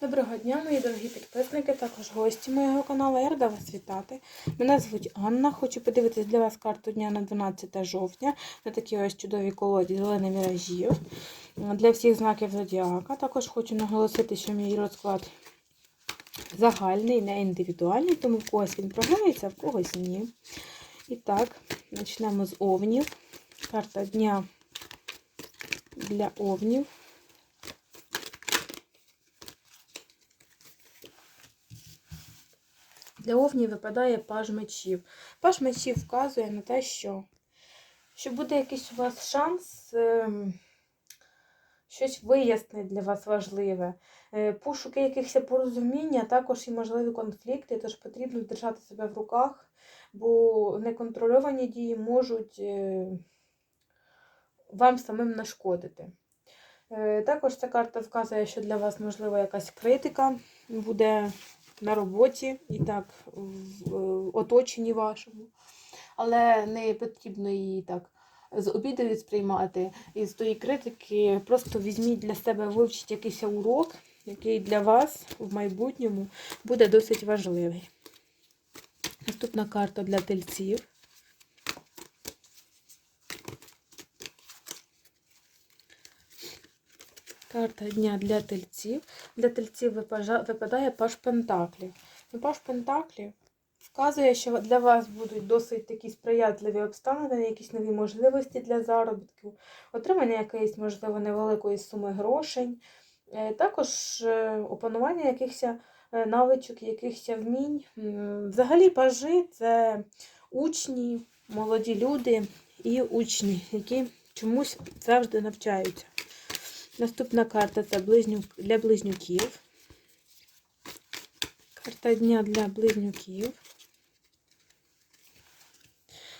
Доброго дня, мої дорогі підписники, також гості моєго каналу. Я рада вас вітати. Мене звуть Анна. Хочу подивитись для вас карту дня на 12 жовтня на такі ось чудові колоді зелених міражів для всіх знаків зодіака. Також хочу наголосити, що мій розклад загальний, не індивідуальний, тому в когось він програється, в когось ні. І так, почнемо з овнів. Карта дня для овнів. Для овнів випадає паж мечів. Паж мечів вказує на те, що, що буде якийсь у вас шанс ем, щось вияснити для вас важливе. Е, пошуки якихось порозуміння, також і можливі конфлікти, тож потрібно держати себе в руках, бо неконтрольовані дії можуть е, вам самим нашкодити. Е, Також ця карта вказує, що для вас можлива якась критика буде на роботі і так в оточенні вашому. Але не потрібно її так з обідою сприймати. І з тої критики просто візьміть для себе, вивчіть якийсь урок, який для вас в майбутньому буде досить важливий. Наступна карта для тельців. Карта дня для тельців. Для тельців випадає паш Пентаклів. Ну, Паш Пентаклів вказує, що для вас будуть досить такі сприятливі обставини, якісь нові можливості для заробітку, отримання якоїсь, можливо, невеликої суми грошей, Е, також е, опанування якихось е, навичок, якихось вмінь. Взагалі, пажи це учні, молоді люди і учні, які чомусь завжди навчаються. Наступна карта це близнюк, для близнюків. Карта дня для близнюків.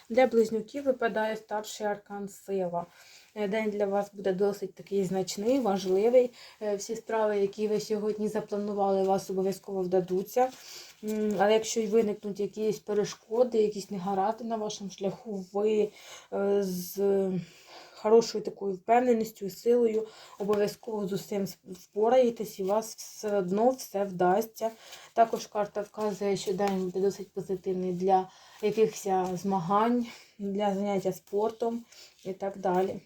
Для близнюків випадає старший аркан сила. Е, День для вас буде досить такий значний, важливий. Е, Всі справи, які ви сьогодні запланували, вас обов'язково вдадуться. Але якщо й виникнуть якісь перешкоди, якісь негаразди на вашому шляху, ви е, з хорошою такою впевненістю і силою обов'язково з усім впораєтесь і у вас все одно все вдасться. Також карта вказує, що день буде досить позитивний для якихось змагань, для заняття спортом і так далі.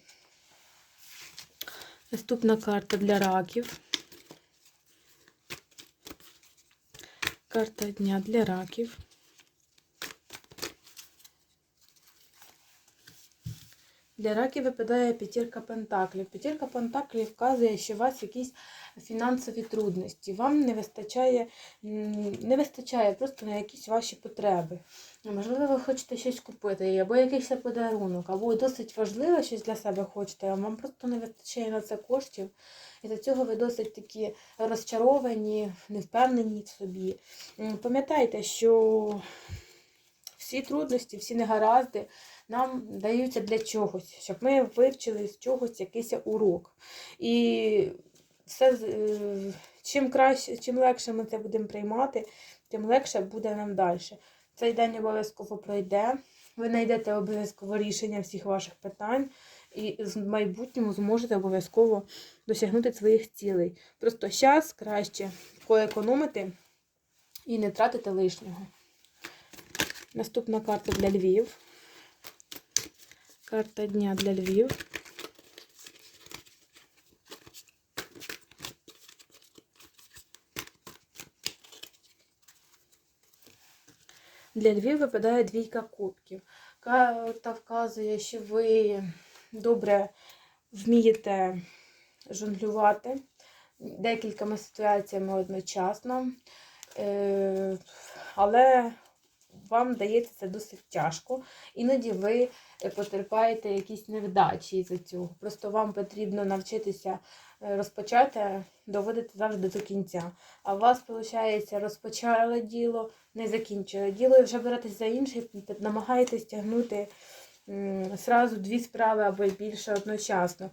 Наступна карта для раків. Карта дня для раків. Для раків випадає п'ятірка пентаклів. П'ятірка пентаклів вказує, що у вас якісь фінансові трудності. Вам не вистачає, не вистачає просто на якісь ваші потреби. Можливо, ви хочете щось купити, або якийсь подарунок, або досить важливе щось для себе хочете, а вам просто не вистачає на це коштів. І за цього ви досить такі розчаровані, невпевнені в собі. Пам'ятайте, що всі трудності, всі негаразди нам даються для чогось, щоб ми вивчили з чогось якийсь урок. І все, е, чим краще, чим легше ми це будемо приймати, тим легше буде нам далі. Цей день обов'язково пройде. Ви знайдете обов'язково рішення всіх ваших питань і в майбутньому зможете обов'язково досягнути своїх цілей. Просто час краще поекономити і не тратити лишнього. Наступна карта для Львів. Карта дня для Львів. Для Львів випадає двійка кубків. Карта вказує, що ви добре вмієте жонглювати декількома ситуаціями одночасно, Е, але вам дається це досить тяжко. Іноді ви е, потерпаєте якісь невдачі із-за цього. Просто вам потрібно навчитися е, розпочати, доводити завжди до кінця. А у вас, виходить, розпочали діло, не закінчили діло і вже беретесь за інше, намагаєтесь тягнути м, зразу дві справи або більше одночасно.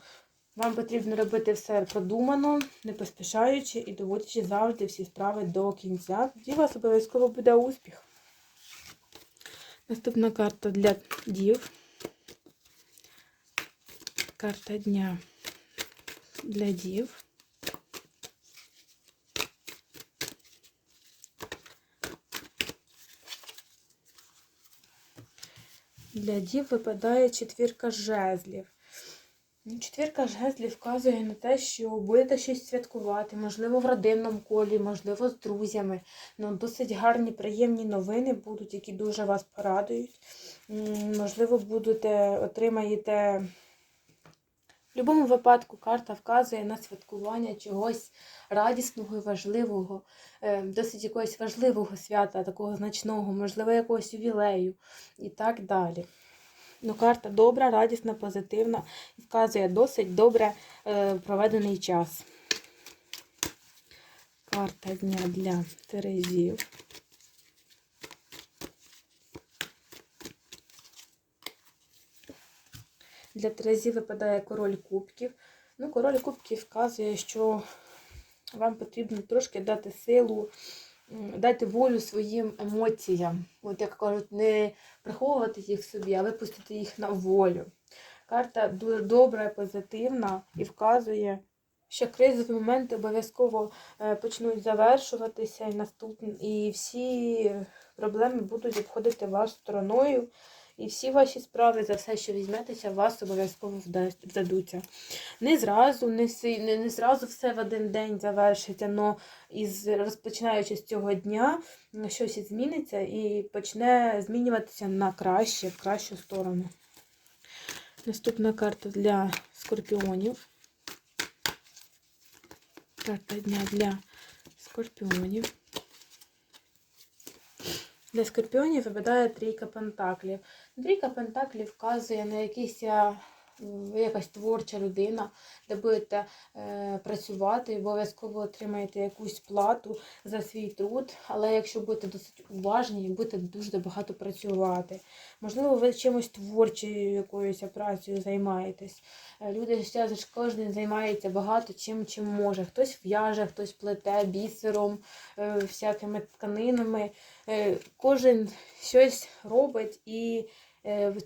Вам потрібно робити все продумано, не поспішаючи і доводячи завжди всі справи до кінця. Тоді у вас обов'язково буде успіх. Наступна карта для дів. Карта дня для дів. Для дів випадає четвірка жезлів. Ну, Четвірка жезлів вказує на те, що будете щось святкувати, можливо, в родинному колі, можливо, з друзями. Ну, досить гарні, приємні новини будуть, які дуже вас порадують. Можливо, будете, отримаєте. В будь-якому випадку карта вказує на святкування чогось радісного і важливого, е, досить якогось важливого свята, такого значного, можливо, якогось ювілею і так далі. Ну, карта добра, радісна, позитивна і вказує досить добре е, проведений час. Карта дня для Терезів. Для Терезі випадає король кубків. Ну, король кубків вказує, що вам потрібно трошки дати силу, дати волю своїм емоціям. От як кажуть, не приховувати їх собі, а випустити їх на волю. Карта дуже добра позитивна і вказує, що кризові моменти обов'язково е, почнуть завершуватися, і наступні, і всі проблеми будуть обходити вас стороною. І всі ваші справи за все, що візьметеся, вас обов'язково вдадуться. Не зразу, не, не, не зразу все в один день завершиться, але із розпочинаючи з цього дня щось зміниться і почне змінюватися на краще, в кращу сторону. Наступна карта для скорпіонів. Карта дня для скорпіонів. Для скорпіонів випадає трійка пентаклів. Трійка пентаклів вказує на якийсь, а, ви якась творча людина, де будете е, працювати, обов'язково отримаєте якусь плату за свій труд. Але якщо будете досить уважні, будете дуже багато працювати. Можливо, ви чимось творчою якоюсь працею займаєтесь. Е, Люди зараз кожен займається багато чим, чим може. Хтось в'яже, хтось плете бісером, е, всякими тканинами. Кожен щось робить і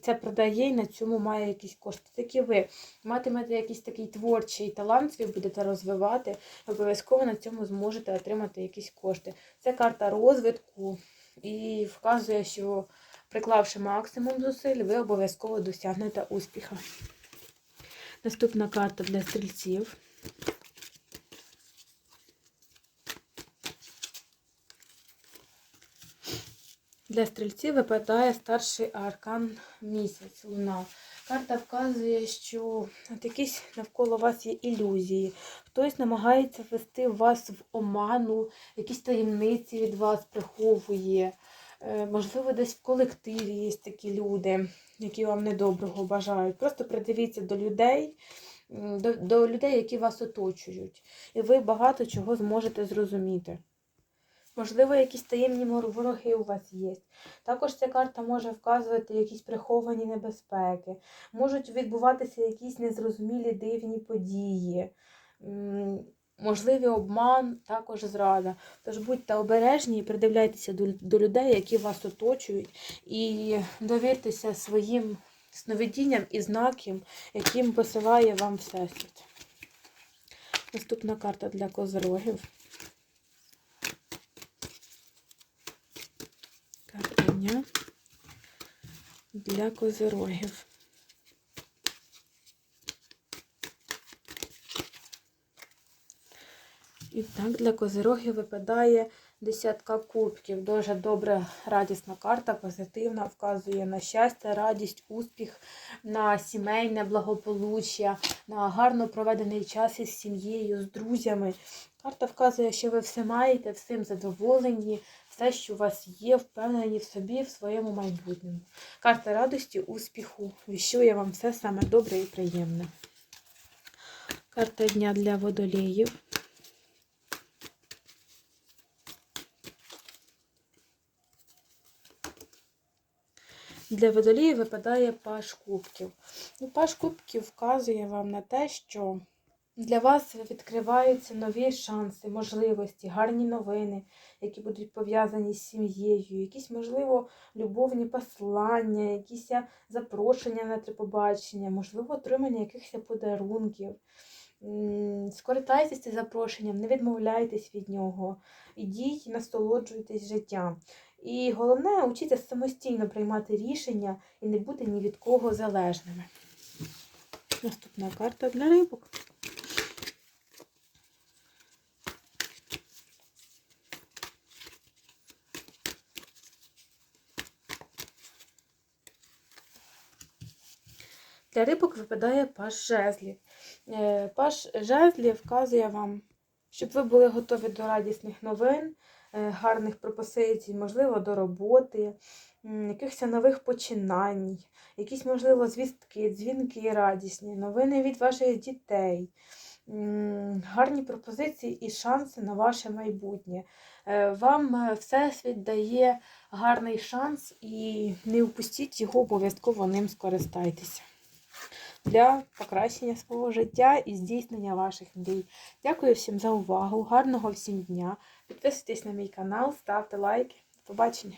це продає і на цьому має якісь кошти. Так і ви матимете якийсь такий творчий талант, свій будете розвивати, обов'язково на цьому зможете отримати якісь кошти. Це карта розвитку і вказує, що приклавши максимум зусиль, ви обов'язково досягнете успіха. Наступна карта для стрільців. Для стрільців випадає старший аркан місяць, луна. Карта вказує, що якісь навколо вас є ілюзії. Хтось намагається ввести вас в оману, якісь таємниці від вас приховує. Е, Можливо, десь в колективі є такі люди, які вам недоброго бажають. Просто придивіться до людей, до, до людей, які вас оточують. І ви багато чого зможете зрозуміти. Можливо, якісь таємні вороги у вас є. Також ця карта може вказувати якісь приховані небезпеки. Можуть відбуватися якісь незрозумілі дивні події. Можливий обман, також зрада. Тож будьте обережні і придивляйтеся до, людей, які вас оточують, і довіртеся своїм сновидінням і знакам, яким посилає вам Всесвіт. Наступна карта для козорогів. Карта дня для козирогів. І так, для козирогів випадає десятка кубків. Дуже добра, радісна карта, позитивна, вказує на щастя, радість, успіх, на сімейне благополуччя, на гарно проведений час із сім'єю, з друзями. Карта вказує, що ви все маєте, всім задоволені, все, що у вас є, впевнені в собі, в своєму майбутньому. Карта радості, успіху, віщує вам все саме добре і приємне. Карта дня для водолеїв. Для водолії випадає паш кубків. Ну, паш кубків вказує вам на те, що для вас відкриваються нові шанси, можливості, гарні новини, які будуть пов'язані з сім'єю, якісь, можливо, любовні послання, якісь запрошення на побачення, можливо, отримання якихось подарунків. Скористайтеся запрошенням, не відмовляйтесь від нього. Ідіть, насолоджуйтесь життям. І головне, учіться самостійно приймати рішення і не бути ні від кого залежними. Наступна карта для рибок. Для рибок випадає паш жезлів. Е, Паш жезлів вказує вам, щоб ви були готові до радісних новин, е, гарних пропозицій, можливо, до роботи, якихось нових починань, якісь, можливо, звістки, дзвінки радісні, новини від ваших дітей, гарні пропозиції і шанси на ваше майбутнє. Е, Вам Всесвіт дає гарний шанс і не упустіть його, обов'язково ним скористайтеся для покращення свого життя і здійснення ваших мрій. Дякую всім за увагу, гарного всім дня. Підписуйтесь на мій канал, ставте лайки. До побачення!